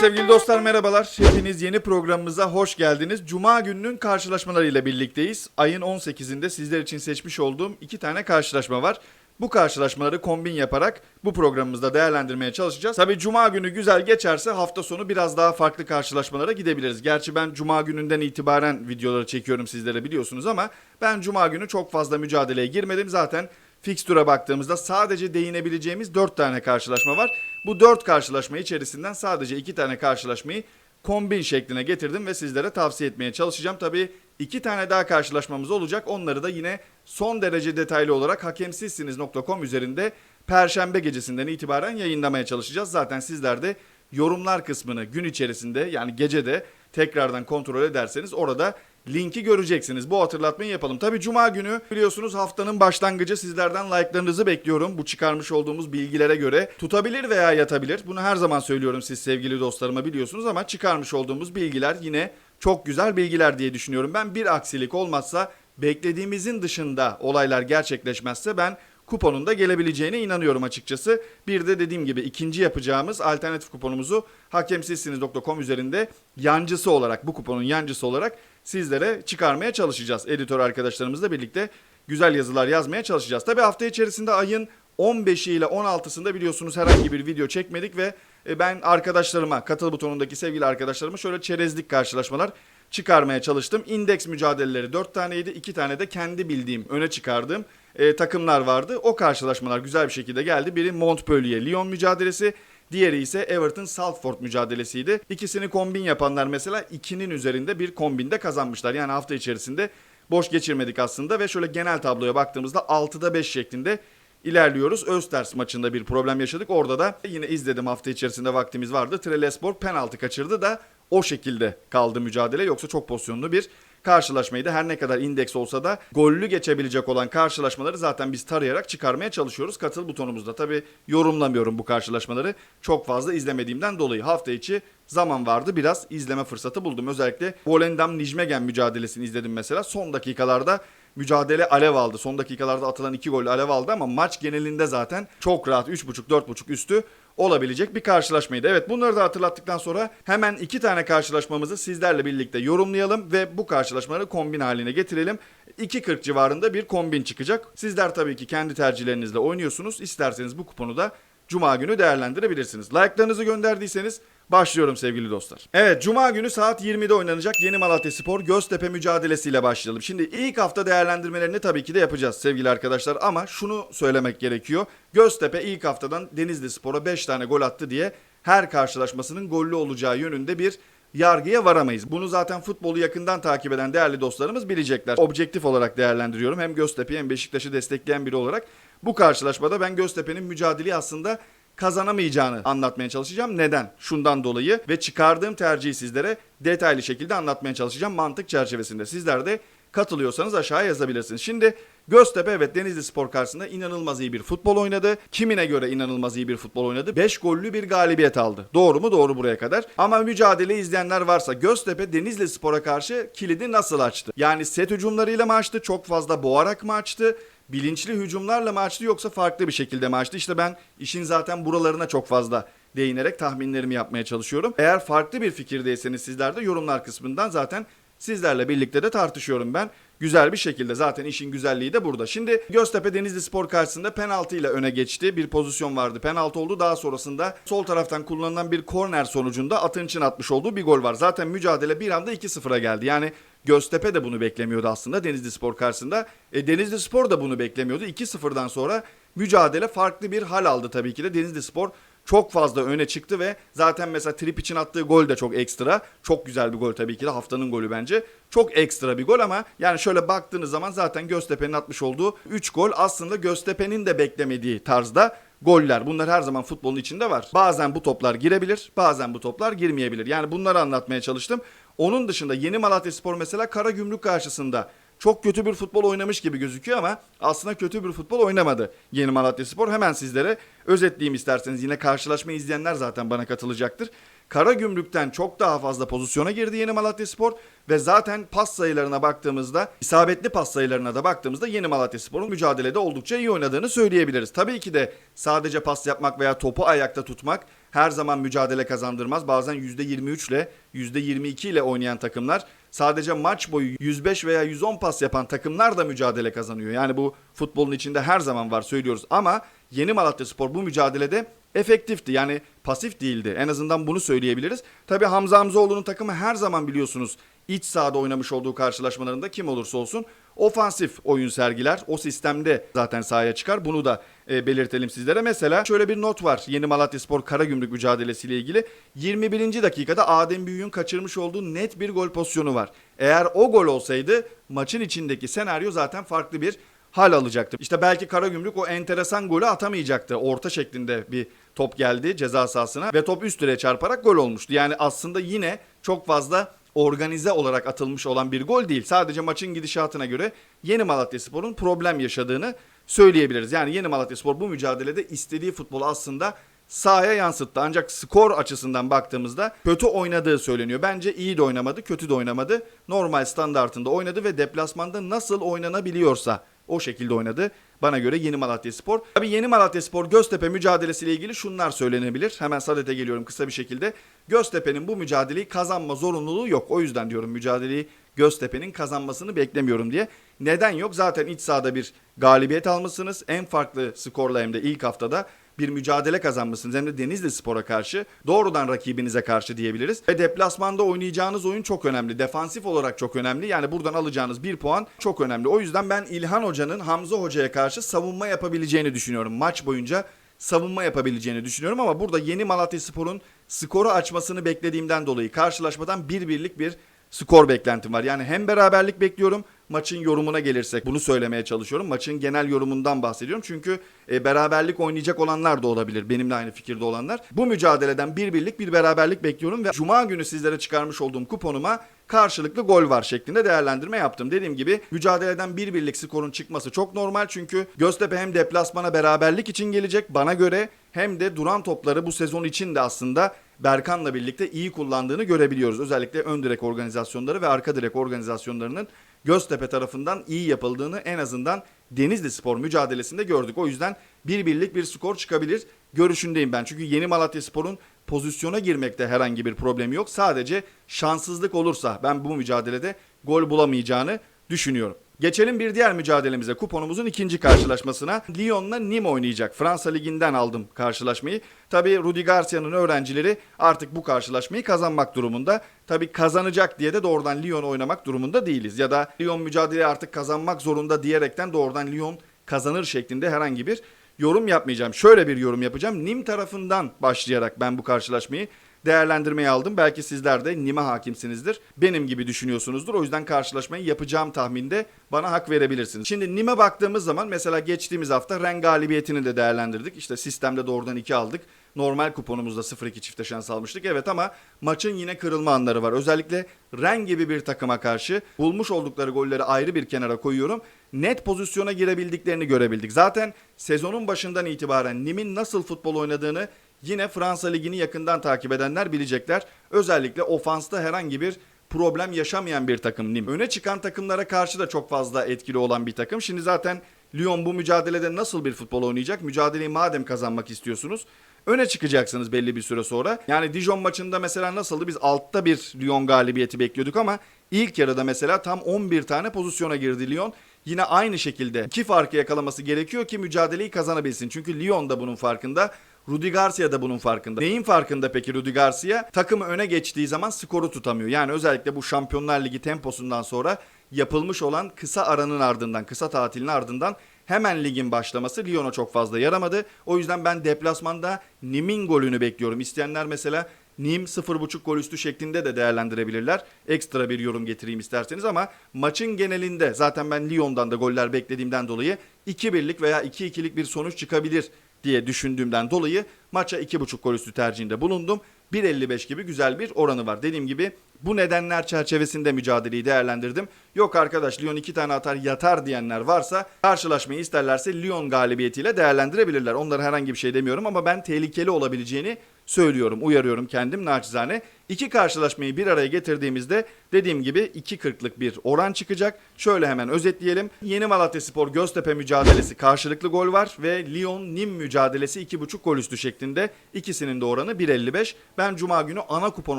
sevgili dostlar merhabalar. Hepiniz yeni programımıza hoş geldiniz. Cuma gününün karşılaşmalarıyla birlikteyiz. Ayın 18'inde sizler için seçmiş olduğum iki tane karşılaşma var. Bu karşılaşmaları kombin yaparak bu programımızda değerlendirmeye çalışacağız. Tabii cuma günü güzel geçerse hafta sonu biraz daha farklı karşılaşmalara gidebiliriz. Gerçi ben cuma gününden itibaren videoları çekiyorum sizlere biliyorsunuz ama ben cuma günü çok fazla mücadeleye girmedim. Zaten Fixture'a baktığımızda sadece değinebileceğimiz 4 tane karşılaşma var. Bu 4 karşılaşma içerisinden sadece 2 tane karşılaşmayı kombin şekline getirdim ve sizlere tavsiye etmeye çalışacağım. Tabii 2 tane daha karşılaşmamız olacak. Onları da yine son derece detaylı olarak hakemsizsiniz.com üzerinde Perşembe gecesinden itibaren yayınlamaya çalışacağız. Zaten sizler de yorumlar kısmını gün içerisinde yani gecede tekrardan kontrol ederseniz orada linki göreceksiniz. Bu hatırlatmayı yapalım. Tabi cuma günü biliyorsunuz haftanın başlangıcı sizlerden like'larınızı bekliyorum. Bu çıkarmış olduğumuz bilgilere göre tutabilir veya yatabilir. Bunu her zaman söylüyorum siz sevgili dostlarıma biliyorsunuz ama çıkarmış olduğumuz bilgiler yine çok güzel bilgiler diye düşünüyorum. Ben bir aksilik olmazsa beklediğimizin dışında olaylar gerçekleşmezse ben kuponun da gelebileceğine inanıyorum açıkçası. Bir de dediğim gibi ikinci yapacağımız alternatif kuponumuzu hakemsizsiniz.com üzerinde yancısı olarak bu kuponun yancısı olarak sizlere çıkarmaya çalışacağız. Editör arkadaşlarımızla birlikte güzel yazılar yazmaya çalışacağız. Tabi hafta içerisinde ayın 15'i ile 16'sında biliyorsunuz herhangi bir video çekmedik ve e, ben arkadaşlarıma katıl butonundaki sevgili arkadaşlarıma şöyle çerezlik karşılaşmalar çıkarmaya çalıştım. İndeks mücadeleleri 4 taneydi. 2 tane de kendi bildiğim, öne çıkardığım e, takımlar vardı. O karşılaşmalar güzel bir şekilde geldi. Biri Montpellier Lyon mücadelesi, diğeri ise Everton Salford mücadelesiydi. İkisini kombin yapanlar mesela 2'nin üzerinde bir kombinde kazanmışlar. Yani hafta içerisinde boş geçirmedik aslında ve şöyle genel tabloya baktığımızda 6'da 5 şeklinde ilerliyoruz. Östers maçında bir problem yaşadık. Orada da yine izledim hafta içerisinde vaktimiz vardı. Trelespor penaltı kaçırdı da o şekilde kaldı mücadele. Yoksa çok pozisyonlu bir karşılaşmaydı. Her ne kadar indeks olsa da gollü geçebilecek olan karşılaşmaları zaten biz tarayarak çıkarmaya çalışıyoruz. Katıl butonumuzda. Tabi yorumlamıyorum bu karşılaşmaları. Çok fazla izlemediğimden dolayı hafta içi zaman vardı. Biraz izleme fırsatı buldum. Özellikle Volendam Nijmegen mücadelesini izledim mesela. Son dakikalarda mücadele alev aldı. Son dakikalarda atılan iki gol alev aldı ama maç genelinde zaten çok rahat 3.5-4.5 üstü olabilecek bir karşılaşmaydı. Evet bunları da hatırlattıktan sonra hemen iki tane karşılaşmamızı sizlerle birlikte yorumlayalım ve bu karşılaşmaları kombin haline getirelim. 2.40 civarında bir kombin çıkacak. Sizler tabii ki kendi tercihlerinizle oynuyorsunuz. İsterseniz bu kuponu da Cuma günü değerlendirebilirsiniz. Like'larınızı gönderdiyseniz başlıyorum sevgili dostlar. Evet Cuma günü saat 20'de oynanacak Yeni Malatya Spor Göztepe mücadelesiyle başlayalım. Şimdi ilk hafta değerlendirmelerini tabii ki de yapacağız sevgili arkadaşlar ama şunu söylemek gerekiyor. Göztepe ilk haftadan Denizli Spor'a 5 tane gol attı diye her karşılaşmasının gollü olacağı yönünde bir yargıya varamayız. Bunu zaten futbolu yakından takip eden değerli dostlarımız bilecekler. Objektif olarak değerlendiriyorum. Hem Göztepe'yi hem Beşiktaş'ı destekleyen biri olarak bu karşılaşmada ben Göztepe'nin mücadeleyi aslında kazanamayacağını anlatmaya çalışacağım. Neden? Şundan dolayı ve çıkardığım tercihi sizlere detaylı şekilde anlatmaya çalışacağım mantık çerçevesinde. Sizler de katılıyorsanız aşağıya yazabilirsiniz. Şimdi Göztepe evet Denizli Spor karşısında inanılmaz iyi bir futbol oynadı. Kimine göre inanılmaz iyi bir futbol oynadı? 5 gollü bir galibiyet aldı. Doğru mu? Doğru buraya kadar. Ama mücadele izleyenler varsa Göztepe Denizli Spor'a karşı kilidi nasıl açtı? Yani set hücumlarıyla mı açtı? Çok fazla boğarak mı açtı? Bilinçli hücumlarla mı açtı yoksa farklı bir şekilde mi açtı? İşte ben işin zaten buralarına çok fazla değinerek tahminlerimi yapmaya çalışıyorum. Eğer farklı bir fikirdeyseniz sizler de yorumlar kısmından zaten sizlerle birlikte de tartışıyorum ben. Güzel bir şekilde zaten işin güzelliği de burada. Şimdi Göztepe Denizli Spor karşısında penaltı ile öne geçti. Bir pozisyon vardı. Penaltı oldu. Daha sonrasında sol taraftan kullanılan bir korner sonucunda Atınç'ın atmış olduğu bir gol var. Zaten mücadele bir anda 2-0'a geldi. Yani Göztepe de bunu beklemiyordu aslında Denizli Spor karşısında. E, Denizli Spor da bunu beklemiyordu. 2-0'dan sonra mücadele farklı bir hal aldı tabii ki de. Denizli Spor çok fazla öne çıktı ve zaten mesela Trip için attığı gol de çok ekstra. Çok güzel bir gol tabii ki de haftanın golü bence. Çok ekstra bir gol ama yani şöyle baktığınız zaman zaten Göztepe'nin atmış olduğu 3 gol aslında Göztepe'nin de beklemediği tarzda goller. Bunlar her zaman futbolun içinde var. Bazen bu toplar girebilir, bazen bu toplar girmeyebilir. Yani bunları anlatmaya çalıştım. Onun dışında Yeni Malatya Spor mesela Karagümrük karşısında çok kötü bir futbol oynamış gibi gözüküyor ama aslında kötü bir futbol oynamadı Yeni Malatya Spor. Hemen sizlere özetleyeyim isterseniz. Yine karşılaşma izleyenler zaten bana katılacaktır. Karagümrük'ten çok daha fazla pozisyona girdi Yeni Malatya Spor ve zaten pas sayılarına baktığımızda, isabetli pas sayılarına da baktığımızda Yeni Malatya Spor'un mücadelede oldukça iyi oynadığını söyleyebiliriz. Tabii ki de sadece pas yapmak veya topu ayakta tutmak her zaman mücadele kazandırmaz. Bazen %23 ile %22 ile oynayan takımlar sadece maç boyu 105 veya 110 pas yapan takımlar da mücadele kazanıyor. Yani bu futbolun içinde her zaman var söylüyoruz ama Yeni Malatya Spor bu mücadelede efektifti. Yani pasif değildi. En azından bunu söyleyebiliriz. Tabi Hamza Hamzoğlu'nun takımı her zaman biliyorsunuz iç sahada oynamış olduğu karşılaşmalarında kim olursa olsun ofansif oyun sergiler. O sistemde zaten sahaya çıkar. Bunu da e, belirtelim sizlere. Mesela şöyle bir not var. Yeni Malatyaspor Karagümrük mücadelesiyle ilgili. 21. dakikada Adem Büyük'ün kaçırmış olduğu net bir gol pozisyonu var. Eğer o gol olsaydı maçın içindeki senaryo zaten farklı bir hal alacaktı. İşte belki Karagümrük o enteresan golü atamayacaktı. Orta şeklinde bir top geldi ceza sahasına ve top üst direğe çarparak gol olmuştu. Yani aslında yine çok fazla organize olarak atılmış olan bir gol değil. Sadece maçın gidişatına göre Yeni Malatyaspor'un problem yaşadığını söyleyebiliriz. Yani Yeni Malatyaspor bu mücadelede istediği futbolu aslında sahaya yansıttı. Ancak skor açısından baktığımızda kötü oynadığı söyleniyor. Bence iyi de oynamadı, kötü de oynamadı. Normal standartında oynadı ve deplasmanda nasıl oynanabiliyorsa o şekilde oynadı. Bana göre Yeni Malatyaspor. Tabii Yeni Malatyaspor Göztepe mücadelesiyle ilgili şunlar söylenebilir. Hemen Sadet'e geliyorum kısa bir şekilde. Göztepe'nin bu mücadeleyi kazanma zorunluluğu yok. O yüzden diyorum mücadeleyi Göztepe'nin kazanmasını beklemiyorum diye. Neden yok? Zaten iç sahada bir galibiyet almışsınız. En farklı skorla hem de ilk haftada bir mücadele kazanmışsınız. Hem de Denizli Spor'a karşı doğrudan rakibinize karşı diyebiliriz. Ve deplasmanda oynayacağınız oyun çok önemli. Defansif olarak çok önemli. Yani buradan alacağınız bir puan çok önemli. O yüzden ben İlhan Hoca'nın Hamza Hoca'ya karşı savunma yapabileceğini düşünüyorum. Maç boyunca savunma yapabileceğini düşünüyorum ama burada yeni Malatya Spor'un skoru açmasını beklediğimden dolayı karşılaşmadan bir birlik bir skor beklentim var. Yani hem beraberlik bekliyorum maçın yorumuna gelirsek bunu söylemeye çalışıyorum. Maçın genel yorumundan bahsediyorum. Çünkü e, beraberlik oynayacak olanlar da olabilir. Benimle aynı fikirde olanlar. Bu mücadeleden bir birlik bir beraberlik bekliyorum ve Cuma günü sizlere çıkarmış olduğum kuponuma karşılıklı gol var şeklinde değerlendirme yaptım. Dediğim gibi mücadeleden bir birlik skorun çıkması çok normal çünkü Göztepe hem deplasmana beraberlik için gelecek bana göre hem de duran topları bu sezon için de aslında Berkan'la birlikte iyi kullandığını görebiliyoruz. Özellikle ön direk organizasyonları ve arka direk organizasyonlarının Göztepe tarafından iyi yapıldığını en azından Denizli Spor mücadelesinde gördük. O yüzden bir birlik bir skor çıkabilir görüşündeyim ben. Çünkü Yeni Malatya Spor'un pozisyona girmekte herhangi bir problemi yok. Sadece şanssızlık olursa ben bu mücadelede gol bulamayacağını düşünüyorum. Geçelim bir diğer mücadelemize. Kuponumuzun ikinci karşılaşmasına. Lyon'la Nîmes oynayacak. Fransa Ligi'nden aldım karşılaşmayı. Tabi Rudi Garcia'nın öğrencileri artık bu karşılaşmayı kazanmak durumunda. Tabi kazanacak diye de doğrudan Lyon oynamak durumunda değiliz. Ya da Lyon mücadeleyi artık kazanmak zorunda diyerekten doğrudan Lyon kazanır şeklinde herhangi bir yorum yapmayacağım. Şöyle bir yorum yapacağım. Nim tarafından başlayarak ben bu karşılaşmayı değerlendirmeye aldım. Belki sizler de Nim'e hakimsinizdir. Benim gibi düşünüyorsunuzdur. O yüzden karşılaşmayı yapacağım tahminde bana hak verebilirsiniz. Şimdi Nim'e baktığımız zaman mesela geçtiğimiz hafta Ren galibiyetini de değerlendirdik. İşte sistemde doğrudan 2 aldık. Normal kuponumuzda 0-2 çifte şans almıştık. Evet ama maçın yine kırılma anları var. Özellikle Ren gibi bir takıma karşı bulmuş oldukları golleri ayrı bir kenara koyuyorum. Net pozisyona girebildiklerini görebildik. Zaten sezonun başından itibaren Nim'in nasıl futbol oynadığını Yine Fransa Ligi'ni yakından takip edenler bilecekler. Özellikle ofansta herhangi bir problem yaşamayan bir takım Nim. Öne çıkan takımlara karşı da çok fazla etkili olan bir takım. Şimdi zaten Lyon bu mücadelede nasıl bir futbol oynayacak? Mücadeleyi madem kazanmak istiyorsunuz öne çıkacaksınız belli bir süre sonra. Yani Dijon maçında mesela nasıldı? Biz altta bir Lyon galibiyeti bekliyorduk ama ilk yarıda mesela tam 11 tane pozisyona girdi Lyon. Yine aynı şekilde iki farkı yakalaması gerekiyor ki mücadeleyi kazanabilsin. Çünkü Lyon da bunun farkında. Rudi Garcia da bunun farkında. Neyin farkında peki Rudi Garcia? Takımı öne geçtiği zaman skoru tutamıyor. Yani özellikle bu Şampiyonlar Ligi temposundan sonra yapılmış olan kısa aranın ardından, kısa tatilin ardından hemen ligin başlaması Lyon'a çok fazla yaramadı. O yüzden ben deplasmanda Nim'in golünü bekliyorum. İsteyenler mesela Nim 0.5 gol üstü şeklinde de değerlendirebilirler. Ekstra bir yorum getireyim isterseniz ama maçın genelinde zaten ben Lyon'dan da goller beklediğimden dolayı 2-1'lik veya 2-2'lik bir sonuç çıkabilir diye düşündüğümden dolayı maça 2.5 gol üstü tercihinde bulundum. 1.55 gibi güzel bir oranı var. Dediğim gibi bu nedenler çerçevesinde mücadeleyi değerlendirdim. Yok arkadaş Lyon 2 tane atar yatar diyenler varsa karşılaşmayı isterlerse Lyon galibiyetiyle değerlendirebilirler. Onlara herhangi bir şey demiyorum ama ben tehlikeli olabileceğini söylüyorum, uyarıyorum kendim naçizane. İki karşılaşmayı bir araya getirdiğimizde dediğim gibi 2.40'lık bir oran çıkacak. Şöyle hemen özetleyelim. Yeni Malatya Spor Göztepe mücadelesi karşılıklı gol var ve Lyon Nim mücadelesi 2.5 gol üstü şeklinde. İkisinin de oranı 1.55. Ben cuma günü ana kupon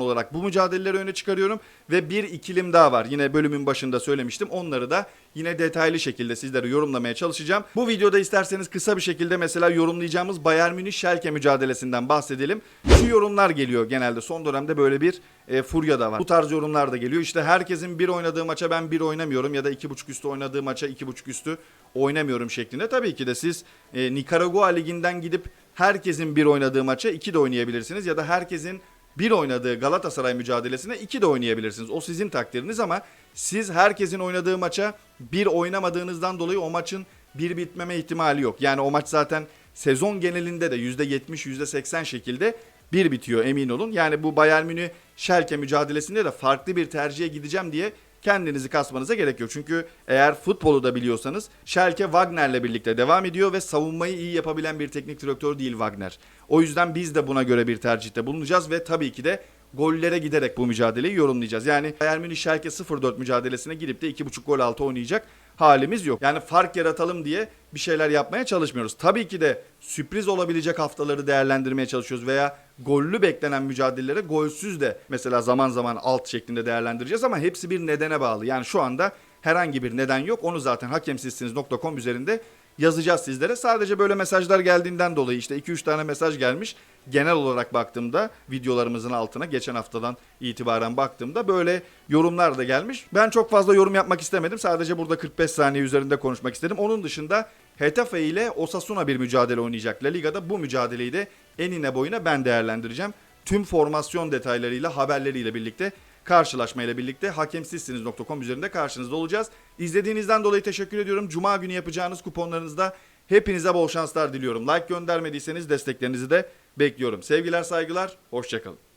olarak bu mücadeleleri öne çıkarıyorum ve bir ikilim daha var. Yine bölümün başında söylemiştim. Onları da yine detaylı şekilde sizlere yorumlamaya çalışacağım. Bu videoda isterseniz kısa bir şekilde mesela yorumlayacağımız Bayern Münih Schalke mücadelesinden bahsedelim. Şu yorumlar geliyor genelde. Son dönemde böyle bir e, furya da var. Bu tarz yorumlar da geliyor. İşte herkesin bir oynadığı maça ben bir oynamıyorum ya da iki buçuk üstü oynadığı maça iki buçuk üstü oynamıyorum şeklinde. Tabii ki de siz e, Nikaragua liginden gidip herkesin bir oynadığı maça iki de oynayabilirsiniz ya da herkesin bir oynadığı Galatasaray mücadelesine iki de oynayabilirsiniz. O sizin takdiriniz ama siz herkesin oynadığı maça bir oynamadığınızdan dolayı o maçın bir bitmeme ihtimali yok. Yani o maç zaten sezon genelinde de %70 %80 şekilde bir bitiyor emin olun. Yani bu Bayern Münih Schalke mücadelesinde de farklı bir tercihe gideceğim diye kendinizi kasmanıza gerek yok. Çünkü eğer futbolu da biliyorsanız Schalke Wagner'le birlikte devam ediyor ve savunmayı iyi yapabilen bir teknik direktör değil Wagner. O yüzden biz de buna göre bir tercihte bulunacağız ve tabii ki de gollere giderek bu mücadeleyi yorumlayacağız. Yani Bayern Münih Schalke 0-4 mücadelesine girip de 2.5 gol altı oynayacak halimiz yok. Yani fark yaratalım diye bir şeyler yapmaya çalışmıyoruz. Tabii ki de sürpriz olabilecek haftaları değerlendirmeye çalışıyoruz veya gollü beklenen mücadelelere golsüz de mesela zaman zaman alt şeklinde değerlendireceğiz ama hepsi bir nedene bağlı. Yani şu anda herhangi bir neden yok. Onu zaten hakemsizsiniz.com üzerinde yazacağız sizlere. Sadece böyle mesajlar geldiğinden dolayı işte 2-3 tane mesaj gelmiş. Genel olarak baktığımda videolarımızın altına geçen haftadan itibaren baktığımda böyle yorumlar da gelmiş. Ben çok fazla yorum yapmak istemedim. Sadece burada 45 saniye üzerinde konuşmak istedim. Onun dışında Hetafe ile Osasuna bir mücadele oynayacak La Liga'da. Bu mücadeleyi de enine boyuna ben değerlendireceğim. Tüm formasyon detaylarıyla, haberleriyle birlikte karşılaşmayla birlikte hakemsizsiniz.com üzerinde karşınızda olacağız. İzlediğinizden dolayı teşekkür ediyorum. Cuma günü yapacağınız kuponlarınızda hepinize bol şanslar diliyorum. Like göndermediyseniz desteklerinizi de bekliyorum. Sevgiler saygılar, hoşçakalın.